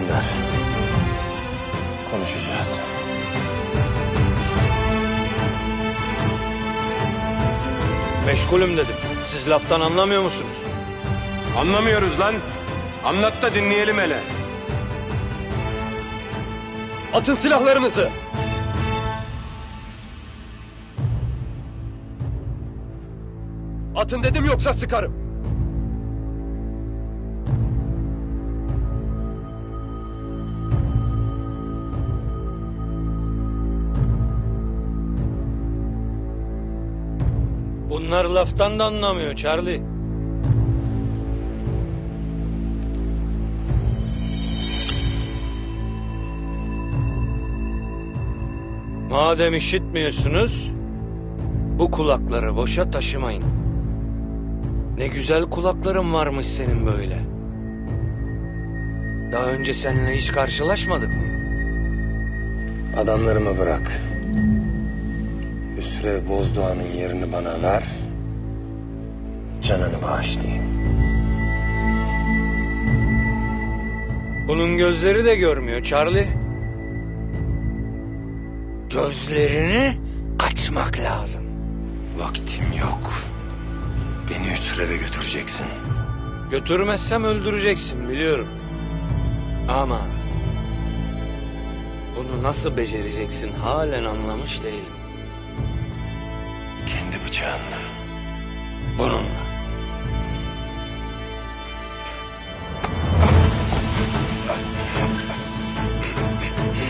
gönder. Konuşacağız. Meşgulüm dedim. Siz laftan anlamıyor musunuz? Anlamıyoruz lan. Anlat da dinleyelim hele. Atın silahlarınızı. Atın dedim yoksa sıkarım. Bunlar laftan da anlamıyor Charlie. Madem işitmiyorsunuz, bu kulakları boşa taşımayın. Ne güzel kulakların varmış senin böyle. Daha önce seninle hiç karşılaşmadık mı? Adamlarımı bırak. Hüsrev Bozdoğan'ın yerini bana ver. Canını bağışlayayım. Bunun gözleri de görmüyor Charlie. Gözlerini açmak lazım. Vaktim yok. Beni Hüsrev'e götüreceksin. Götürmezsem öldüreceksin biliyorum. Ama bunu nasıl becereceksin halen anlamış değilim. Bıçağınla. Bununla.